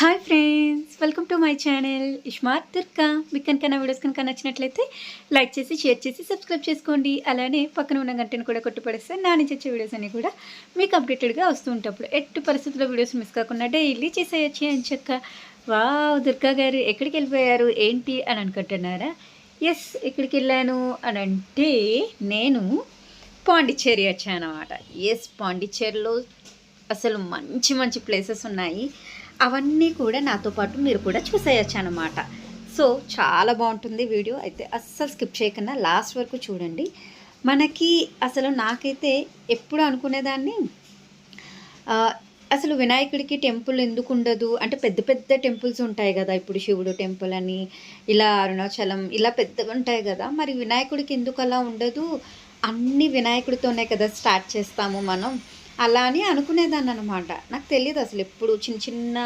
Hi friends welcome to my channel ఇష్మార్ Durga. మీకు కనుక నా వీడియోస్ కనుక నచ్చినట్లయితే లైక్ చేసి షేర్ చేసి సబ్స్క్రైబ్ చేసుకోండి. అలానే పక్కన ఉన్న గంటను కూడా కొట్టుపడేస్తే నా నుంచి వచ్చే వీడియోస్ అన్ని కూడా మీకు అప్డేటెడ్గా వస్తూ ఉంటప్పుడు ఎట్టి పరిస్థితుల్లో వీడియోస్ మిస్ కాకుండా డైలీ చేసేయచ్చు అని చెక్క. వావ్ దుర్గా గారు ఎక్కడికి వెళ్ళిపోయారు? ఏంటి అని అనుకుంటున్నారా? ఎస్ ఎక్కడికి వెళ్ళాను అని అంటే నేను పాండిచ్చేరి వచ్చాను అనమాట ఎస్ పాండిచ్చేరిలో అసలు మంచి మంచి ప్లేసెస్ ఉన్నాయి. అవన్నీ కూడా నాతో పాటు మీరు కూడా చూసేయచ్చు అనమాట సో చాలా బాగుంటుంది వీడియో. అయితే అస్సలు స్కిప్ చేయకుండా లాస్ట్ వరకు చూడండి. మనకి అసలు నాకైతే ఎప్పుడు అనుకునేదాన్ని అసలు వినాయకుడికి టెంపుల్ ఎందుకు ఉండదు? అంటే పెద్ద పెద్ద టెంపుల్స్ ఉంటాయి కదా ఇప్పుడు శివుడు టెంపుల్ అని ఇలా అరుణాచలం ఇలా పెద్దగా ఉంటాయి కదా. మరి వినాయకుడికి ఎందుకు అలా ఉండదు? అన్ని వినాయకుడితోనే కదా స్టార్ట్ చేస్తాము మనం. అలా అని అనుకునేదాన్ని అనమాట నాకు తెలియదు అసలు ఎప్పుడు చిన్న చిన్న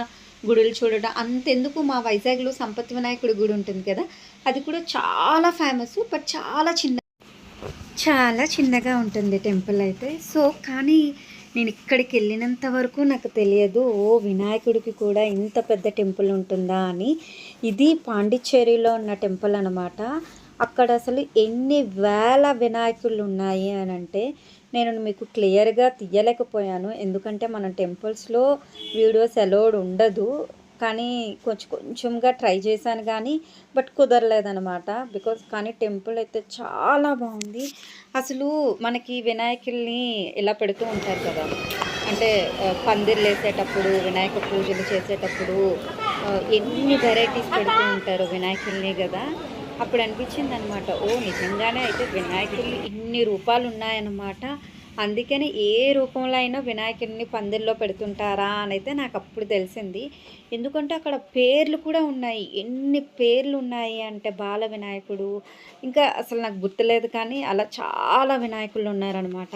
గుడులు చూడడం అంతెందుకు మా వైజాగ్లో సంపత్ వినాయకుడి గుడి ఉంటుంది కదా అది కూడా చాలా ఫేమస్ బట్ చాలా చిన్న చాలా చిన్నగా ఉంటుంది టెంపుల్ అయితే. సో కానీ నేను ఇక్కడికి వెళ్ళినంత వరకు నాకు తెలియదు ఓ వినాయకుడికి కూడా ఇంత పెద్ద టెంపుల్ ఉంటుందా అని. ఇది పాండిచ్చేరిలో ఉన్న టెంపుల్ అనమాట అక్కడ అసలు ఎన్ని వేల వినాయకులు ఉన్నాయి అని అంటే నేను మీకు క్లియర్గా తీయలేకపోయాను. ఎందుకంటే మన టెంపుల్స్లో వీడియోస్ అలౌడ్ ఉండదు. కానీ కొంచెం కొంచెంగా ట్రై చేశాను కానీ బట్ కుదరలేదనమాట బికాజ్ కానీ టెంపుల్ అయితే చాలా బాగుంది. అసలు మనకి వినాయకుల్ని ఇలా పెడుతూ ఉంటారు కదా. అంటే పందిర్లు వేసేటప్పుడు వినాయక పూజలు చేసేటప్పుడు ఎన్ని వెరైటీస్ పెడుతూ ఉంటారు వినాయకుల్ని కదా. అప్పుడు అనిపించింది అనమాట ఓ నిజంగానే అయితే వినాయకులు ఇన్ని రూపాలు ఉన్నాయన్నమాట అందుకని ఏ రూపంలో అయినా వినాయకుడిని పందిల్లో పెడుతుంటారా అని అయితే నాకు అప్పుడు తెలిసింది. ఎందుకంటే అక్కడ పేర్లు కూడా ఉన్నాయి. ఎన్ని పేర్లు ఉన్నాయి అంటే బాల వినాయకుడు ఇంకా అసలు నాకు గుర్తులేదు కానీ అలా చాలా వినాయకులు ఉన్నారనమాట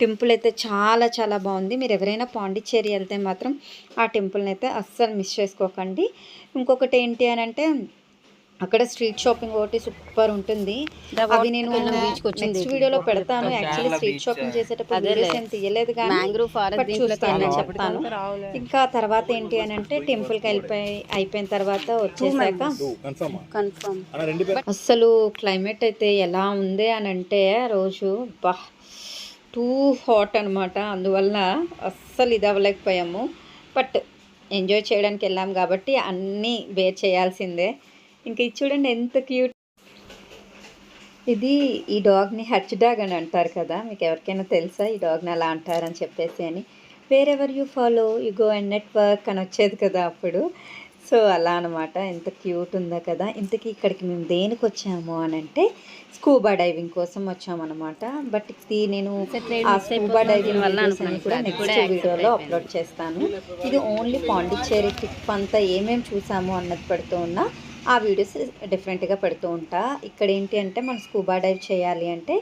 టెంపుల్ అయితే చాలా చాలా బాగుంది. మీరు ఎవరైనా పాండిచ్చేరి వెళ్తే మాత్రం ఆ టెంపుల్ని అయితే అస్సలు మిస్ చేసుకోకండి. ఇంకొకటి ఏంటి అని అంటే అక్కడ స్ట్రీట్ షాపింగ్ ఒకటి సూపర్ ఉంటుంది. అవి నేను నెక్స్ట్ వీడియోలో పెడతాను. యాక్చువల్లీ స్ట్రీట్ షాపింగ్ చేసేటప్పుడు వీడియోస్ ఏం తీయలేదు కానీ మ్యాంగ్రూవ్ ఫారెస్ట్ బట్ చూస్తాను. చెప్తాను ఇంకా తర్వాత ఏంటి అని అంటే టెంపుల్కి వెళ్ళిపోయి అయిపోయిన తర్వాత వచ్చేసాక కన్ఫర్మ్ కన్ఫర్మ్ అన్న రెండు పేరు అస్సలు క్లైమేట్ అయితే ఎలా ఉంది అని అంటే రోజు బా టూ హాట్ అనమాట అందువల్ల అస్సలు ఇది అవ్వలేకపోయాము. బట్ ఎంజాయ్ చేయడానికి వెళ్ళాం కాబట్టి అన్నీ బేర్ చేయాల్సిందే. ఇంకా ఇది చూడండి ఎంత క్యూట్. ఇది ఈ డాగ్ని హచ్ డాగ్ అని అంటారు కదా మీకు ఎవరికైనా తెలుసా? ఈ డాగ్ని అలా అంటారని చెప్పేసి అని. Wherever you follow you go and network అని వచ్చేది కదా అప్పుడు. సో అలా అనమాట ఎంత క్యూట్ ఉందో కదా. ఇంతకీ ఇక్కడికి మేము దేనికి వచ్చాము అని అంటే స్కూబా డైవింగ్ కోసం వచ్చామన్నమాట బట్ ఇది నేను ఆ స్కూబా డైవింగ్ వల్ల వీడియోస్ కూడా నెక్స్ట్ వీడియోలో అప్లోడ్ చేస్తాను. ఇది ఓన్లీ పాండిచ్చేరి ట్రిప్ అంతా ఏమేమి చూసాము అన్నది పెడుతూ ఉన్నా. ఆ వీడియోస్ డిఫరెంట్గా పెడుతూ ఉంటా. ఇక్కడ ఏంటి అంటే మనం స్కూబా డైవ్ చేయాలి అంటే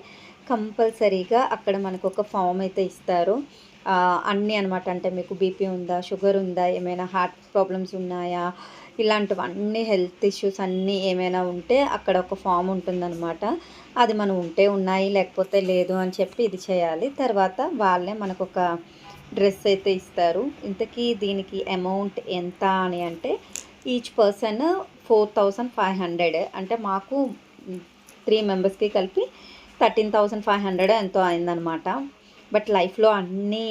కంపల్సరీగా అక్కడ మనకు ఒక ఫామ్ అయితే ఇస్తారు. అన్నీ అనమాట అంటే మీకు బీపీ ఉందా షుగర్ ఉందా ఏమైనా హార్ట్ ప్రాబ్లమ్స్ ఉన్నాయా ఇలాంటివన్నీ హెల్త్ ఇష్యూస్ అన్నీ ఏమైనా ఉంటే అక్కడ ఒక ఫామ్ ఉంటుందన్నమాట. అది మనం ఉంటే ఉన్నాయి లేకపోతే లేదు అని చెప్పి ఇది చేయాలి. తర్వాత వాళ్ళే మనకు ఒక డ్రెస్ అయితే ఇస్తారు. ఇంతకీ దీనికి అమౌంట్ ఎంత అని అంటే each person four thousand five hundred అంటే మాకు త్రీ మెంబర్స్కి కలిపి థర్టీన్ థౌజండ్ ఫైవ్ హండ్రెడ్ ఎంతో అయిందనమాట బట్ లైఫ్లో అన్నీ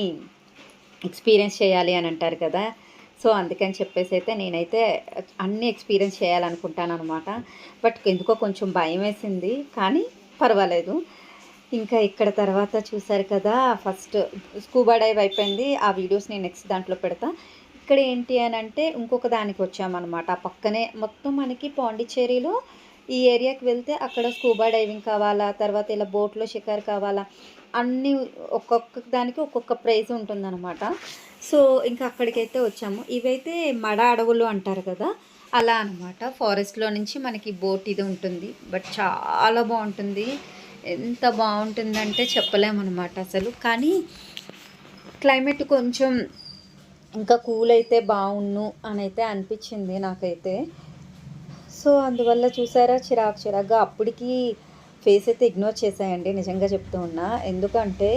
ఎక్స్పీరియన్స్ చేయాలి అని అంటారు కదా. సో అందుకని చెప్పేసి అయితే నేనైతే అన్నీ ఎక్స్పీరియన్స్ చేయాలనుకుంటాను అనమాట బట్ ఎందుకో కొంచెం భయం వేసింది కానీ పర్వాలేదు. ఇంకా ఇక్కడ తర్వాత చూసారు కదా ఫస్ట్ స్కూబా డైవ్ అయిపోయింది. ఆ వీడియోస్ నేను నెక్స్ట్ దాంట్లో పెడతా. ఇక్కడ ఏంటి అని అంటే ఇంకొక దానికి వచ్చామన్నమాట. ఆ పక్కనే మొత్తం మనకి పాండిచ్చేరిలో ఈ ఏరియాకి వెళ్తే అక్కడ స్కూబా డైవింగ్ కావాలా తర్వాత ఇలా బోట్లో షికార్ కావాలా అన్ని ఒక్కొక్క దానికి ఒక్కొక్క ప్రైజ్ ఉంటుందన్నమాట. సో ఇంకా అక్కడికైతే వచ్చాము. ఇవైతే మడ అడవులు అంటారు కదా అలా అనమాట ఫారెస్ట్లో నుంచి మనకి బోట్ ఇది ఉంటుంది. బట్ చాలా బాగుంటుంది. ఎంత బాగుంటుందంటే చెప్పలేమన్నమాట అసలు. కానీ క్లైమేట్ కొంచెం ఇంకా కూల్ అయితే బాగుండు అని అయితే అనిపించింది నాకైతే. సో అందువల్ల చూసారా చిరాకు చిరాకుగా అప్పటికి ఫేస్ అయితే ఇగ్నోర్ చేసాయండి నిజంగా చెప్తూ ఉన్నా. ఎందుకంటే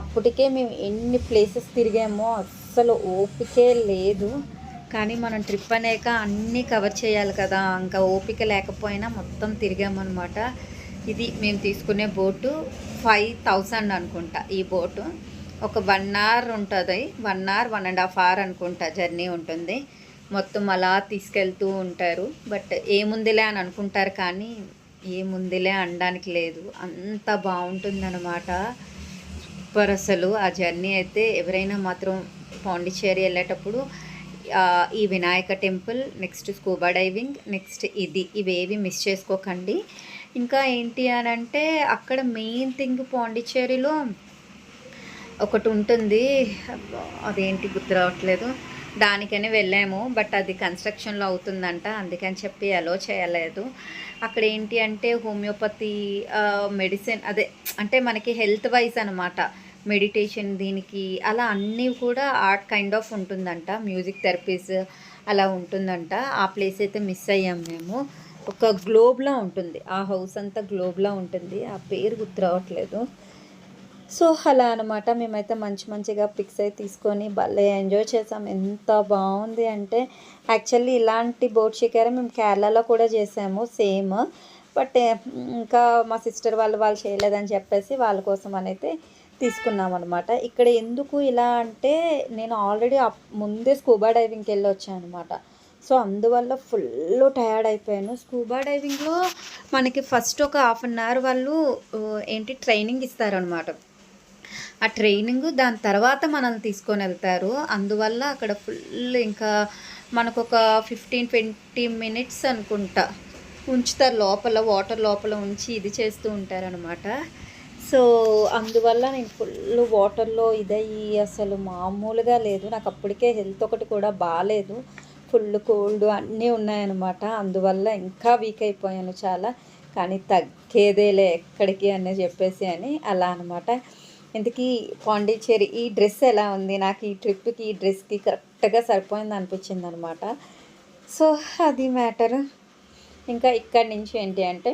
అప్పటికే మేము ఎన్ని ప్లేసెస్ తిరిగామో అస్సలు ఓపికే లేదు. కానీ మనం ట్రిప్ అనేక అన్నీ కవర్ చేయాలి కదా ఇంకా ఓపిక లేకపోయినా మొత్తం తిరిగామన్నమాట. ఇది మేము తీసుకునే బోటు ఫైవ్ థౌసండ్ అనుకుంటా ఈ బోటు. ఒక వన్ అవర్ ఉంటుంది. One hour one and half hour అనుకుంటా జర్నీ ఉంటుంది. మొత్తం అలా తీసుకెళ్తూ ఉంటారు. బట్ ఏముందిలే అని అనుకుంటారు కానీ ఏముందిలే అనడానికి లేదు. అంత బాగుంటుందన్నమాట. సూపర్ అసలు. ఆ జర్నీ అయితే ఎవరైనా మాత్రం పాండిచ్చేరి వెళ్ళేటప్పుడు ఈ Vinayaka temple next scuba diving next ఇది. ఇవేవి మిస్ చేసుకోకండి. ఇంకా ఏంటి అని అంటే అక్కడ మెయిన్ థింగ్ పాండిచ్చేరిలో ఒకటి ఉంటుంది అదేంటి గుర్తు రావట్లేదు దానికని వెళ్ళాము బట్ అది కన్స్ట్రక్షన్లో అవుతుందంట అందుకని చెప్పి అలో చేయలేదు. అక్కడ ఏంటి అంటే హోమియోపతి మెడిసిన్ అదే అంటే మనకి హెల్త్ వైజ్ అనమాట. మెడిటేషన్ దీనికి అలా అన్నీ కూడా ఆర్ట్ కైండ్ ఆఫ్ ఉంటుందంట. మ్యూజిక్ థెరపీస్ అలా ఉంటుందంట. ఆ ప్లేస్ అయితే మిస్ అయ్యాం మేము. ఒక గ్లోబ్లా ఉంటుంది. ఆ హౌస్ అంతా గ్లోబ్లా ఉంటుంది. ఆ పేరు గుర్తు రావట్లేదు సో అలా అనమాట మేమైతే మంచి మంచిగా పిక్స్ అయితే తీసుకొని భలే ఎంజాయ్ చేసాం. ఎంత బాగుంది అంటే యాక్చువల్లీ ఇలాంటి బోట్ షికారే మేము కేరళలో కూడా చేసాము సేమ్. బట్ ఇంకా మా సిస్టర్ వాళ్ళు వాళ్ళు చేయలేదని చెప్పేసి వాళ్ళ కోసం అనైతే తీసుకున్నాం అనమాట ఇక్కడ ఎందుకు ఇలా అంటే నేను ఆల్రెడీ ముందే స్కూబా డైవింగ్కి వెళ్ళి వచ్చాను అనమాట సో అందువల్ల ఫుల్ టయర్డ్ అయిపోయాను. స్కూబా డైవింగ్లో మనకి ఫస్ట్ ఒక హాఫ్ అన్ అవర్ వాళ్ళు ఏంటి ట్రైనింగ్ ఇస్తారనమాట ఆ ట్రైనింగ్ దాని తర్వాత మనల్ని తీసుకొని వెళ్తారు. అందువల్ల అక్కడ ఫుల్ ఇంకా మనకు ఒక ఫిఫ్టీన్ ట్వంటీ మినిట్స్ అనుకుంటా ఉంచుతారు. లోపల వాటర్ లోపల ఉంచి ఇది చేస్తూ ఉంటారనమాట సో అందువల్ల నేను ఫుల్ వాటర్లో ఇదయ్యి అసలు మామూలుగా లేదు. నాకు అప్పటికే హెల్త్ ఒకటి కూడా బాగాలేదు ఫుల్ కోల్డ్ అన్నీ ఉన్నాయన్నమాట. అందువల్ల ఇంకా వీక్ అయిపోయాను చాలా. కానీ తగ్గేదేలే ఎక్కడికి అని చెప్పేసి అని అలా అనమాట ఇంతకీ పాండిచ్చేరి ఈ డ్రెస్ ఎలా ఉంది? నాకు ఈ ట్రిప్కి ఈ డ్రెస్కి కరెక్ట్గా సరిపోయింది అనిపించింది అనమాట సో అది మ్యాటర్. ఇంకా ఇక్కడి నుంచి ఏంటి అంటే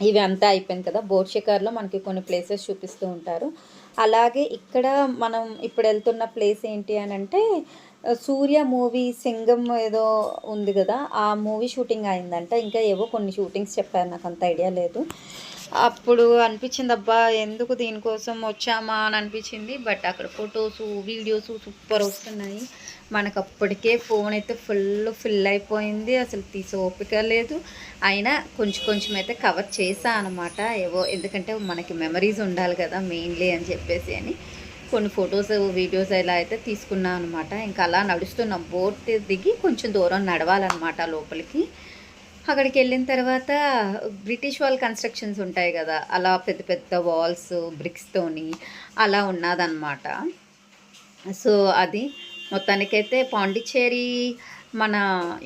ఇవి అంతా అయిపోయింది కదా. బోర్డ్ షికార్లో మనకి కొన్ని ప్లేసెస్ చూపిస్తూ ఉంటారు. అలాగే ఇక్కడ మనం ఇప్పుడు వెళ్తున్న ప్లేస్ ఏంటి అని అంటే సూర్య మూవీ సింగం ఏదో ఉంది కదా ఆ మూవీ షూటింగ్ అయిందంట. ఇంకా ఏవో కొన్ని షూటింగ్స్ చెప్పారు నాకు అంత ఐడియా లేదు. అప్పుడు అనిపించింది అబ్బా ఎందుకు దీనికోసం వచ్చామా అని అనిపించింది. బట్ అక్కడ ఫొటోస్ వీడియోస్ సూపర్ వస్తున్నాయి. మనకు అప్పటికే ఫోన్ అయితే ఫుల్ ఫిల్ అయిపోయింది. అసలు తీసే ఓపిక లేదు. అయినా కొంచెం కొంచెం అయితే కవర్ చేసా అనమాట ఏవో ఎందుకంటే మనకి మెమరీస్ ఉండాలి కదా మెయిన్లీ అని చెప్పేసి అని. కొన్ని ఫొటోస్ వీడియోస్ ఇలా అయితే తీసుకున్నాను అనమాట ఇంకా అలా నడుస్తున్నాం. బోట్ దిగి కొంచెం దూరం నడవాలన్నమాట లోపలికి. అక్కడికి వెళ్ళిన తర్వాత బ్రిటిష్ వాల్ కన్స్ట్రక్షన్స్ ఉంటాయి కదా అలా పెద్ద పెద్ద వాల్స్ బ్రిక్స్తోని అలా ఉన్నదన్నమాట. సో అది మొత్తానికైతే పాండిచ్చేరి మన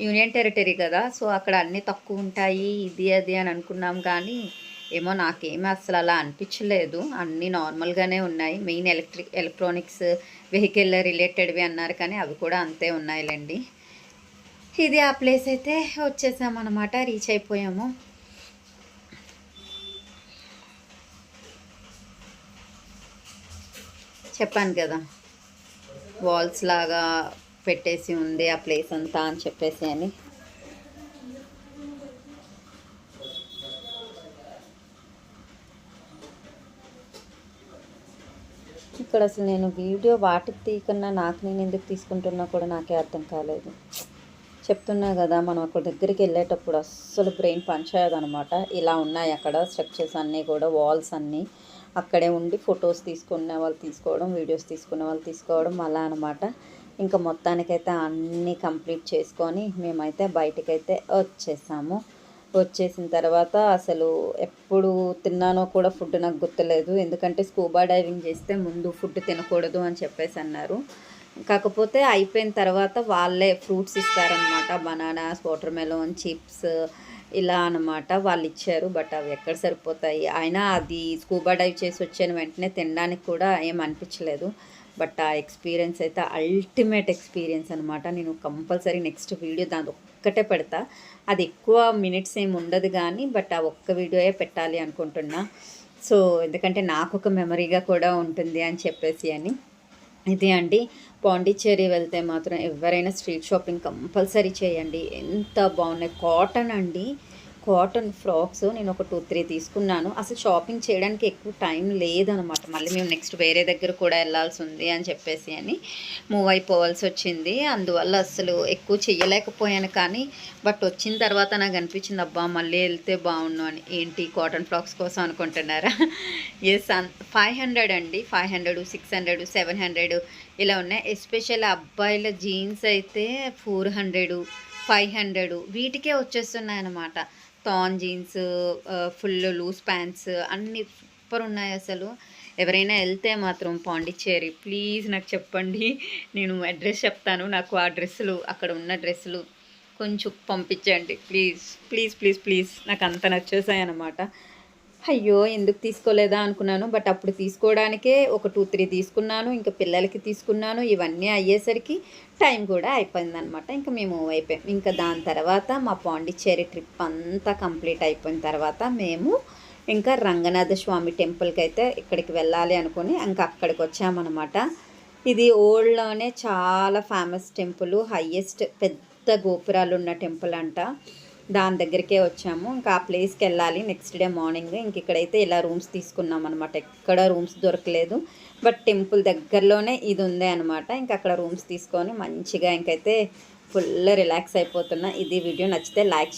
యూనియన్ టెరిటరీ కదా సో అక్కడ అన్నీ తక్కువ ఉంటాయి ఇది అది అని అనుకున్నాం కానీ ఏమో నాకేమీ అసలు అలా అనిపించలేదు. అన్నీ నార్మల్గానే ఉన్నాయి. మెయిన్ ఎలక్ట్రిక్ ఎలక్ట్రానిక్స్ వెహికల్ రిలేటెడ్వి అన్నారు కానీ అవి కూడా అంతే ఉన్నాయిలేండి. ఇది ఆ ప్లేస్ అయితే వచ్చేసామన్నమాట. రీచ్ అయిపోయాము. చెప్పాను కదా వాల్స్ లాగా పెట్టేసి ఉంది ఆ ప్లేస్ అంతా అని చెప్పేసి అని. ఇక్కడ అసలు నేను వీడియో వాటికి తీయకుండా నాకు నేను ఎందుకు తీసుకుంటున్నా కూడా నాకే అర్థం కాలేదు. చెప్తున్నా కదా మనం అక్కడ దగ్గరికి వెళ్ళేటప్పుడు అస్సలు బ్రెయిన్ అనమాట ఇలా ఉన్నాయి అక్కడ స్ట్రక్చర్స్ అన్నీ కూడా వాల్స్ అన్నీ. అక్కడే ఉండి ఫొటోస్ తీసుకునే వాళ్ళు తీసుకోవడం వీడియోస్ తీసుకునే వాళ్ళు తీసుకోవడం అలా అనమాట ఇంకా మొత్తానికైతే అన్నీ కంప్లీట్ చేసుకొని మేమైతే బయటకైతే వచ్చేసాము. వచ్చేసిన తర్వాత అసలు ఎప్పుడు తిన్నానో కూడా ఫుడ్ నాకు గుర్తులేదు. ఎందుకంటే స్కూబా డైవింగ్ చేస్తే ముందు ఫుడ్ తినకూడదు అని చెప్పేసి అన్నారు. కాకపోతే అయిపోయిన తర్వాత వాళ్ళే ఫ్రూట్స్ ఇస్తారనమాట బనానాస్ వాటర్ మెలోన్ చిప్స్ ఇలా అన్నమాట వాళ్ళు ఇచ్చారు. బట్ అవి ఎక్కడ సరిపోతాయి? అయినా అది స్కూబా డైవ్ చేసి వచ్చిన వెంటనే తినడానికి కూడా ఏం అనిపించలేదు. బట్ ఆ ఎక్స్పీరియన్స్ అయితే అల్టిమేట్ ఎక్స్పీరియన్స్ అనమాట నేను కంపల్సరీ నెక్స్ట్ వీడియో దాని ఒక్కటే పెడతా. అది ఎక్కువ మినిట్స్ ఏమి ఉండదు కానీ బట్ ఆ ఒక్క వీడియోయే పెట్టాలి అనుకుంటున్నా. సో ఎందుకంటే నాకు ఒక మెమరీగా కూడా ఉంటుంది అని చెప్పేసి అని. ఇది అండి. పాండిచ్చేరి వెళ్తే మాత్రం ఎవరైనా స్ట్రీట్ షాపింగ్ కంపల్సరీ చేయండి. ఎంత బాగున్నాయి. కాటన్ అండి. కాటన్ ఫ్రాక్స్ నేను ఒక టూ త్రీ తీసుకున్నాను. అసలు షాపింగ్ చేయడానికి ఎక్కువ టైం లేదనమాట. మళ్ళీ మేము నెక్స్ట్ వేరే దగ్గర కూడా వెళ్ళాల్సి ఉంది అని చెప్పేసి అని మూవ్ అయిపోవాల్సి వచ్చింది. అందువల్ల అసలు ఎక్కువ చేయలేకపోయాను కానీ బట్ వచ్చిన తర్వాత నాకు అనిపించింది అబ్బా మళ్ళీ వెళ్తే బాగుండు అని. ఏంటి కాటన్ ఫ్రాక్స్ కోసం అనుకుంటున్నారా? ఎస్ ఫైవ్ హండ్రెడ్ అండి. Five hundred six hundred seven hundred ఇలా ఉన్నాయి. ఎస్పెషల్ అబ్బాయిల జీన్స్ అయితే ఫోర్ హండ్రెడ్ ఫైవ్ హండ్రెడ్ వీటికే వచ్చేస్తున్నాయి అన్నమాట tan jeans full loose pants అన్నీ సూపర్ ఉన్నాయి అసలు. ఎవరైనా వెళ్తే మాత్రం పాండిచ్చేరి ప్లీజ్ నాకు చెప్పండి. నేను అడ్రస్ చెప్తాను నాకు ఆ డ్రెస్సులు అక్కడ ఉన్న డ్రెస్సులు కొంచెం పంపించండి. Please please please please. నాకు అంత నచ్చేసాయి అన్నమాట అయ్యో ఎందుకు తీసుకోలేదా అనుకున్నాను. బట్ అప్పుడు తీసుకోవడానికే ఒక టూ త్రీ తీసుకున్నాను. ఇంకా పిల్లలకి తీసుకున్నాను. ఇవన్నీ అయ్యేసరికి టైం కూడా అయిపోయిందనమాట ఇంకా మేము మూవ్ అయిపోయాం ఇంకా దాని తర్వాత మా పాండిచ్చేరి ట్రిప్ అంతా కంప్లీట్ అయిపోయిన తర్వాత మేము ఇంకా రంగనాథ స్వామి టెంపుల్కి అయితే ఇక్కడికి వెళ్ళాలి అనుకుని ఇంకా అక్కడికి వచ్చామన్నమాట. ఇది ఓల్డ్లోనే చాలా ఫేమస్ టెంపుల్ హయ్యెస్ట్ పెద్ద గోపురాలు ఉన్న టెంపుల్ అంట. దాని దగ్గరికే వచ్చాము. ఇంకా ఆ ప్లేస్కి వెళ్ళాలి. నెక్స్ట్ డే మార్నింగ్ ఇంక ఇక్కడైతే ఇలా రూమ్స్ తీసుకున్నాం అనమాట ఎక్కడ రూమ్స్ దొరకలేదు. బట్ టెంపుల్ దగ్గరలోనే ఇది ఉంది అనమాట ఇంకా అక్కడ రూమ్స్ తీసుకొని మంచిగా ఇంకైతే ఫుల్ రిలాక్స్ అయిపోతున్నా. ఇది వీడియో నచ్చితే లైక్ చేయండి.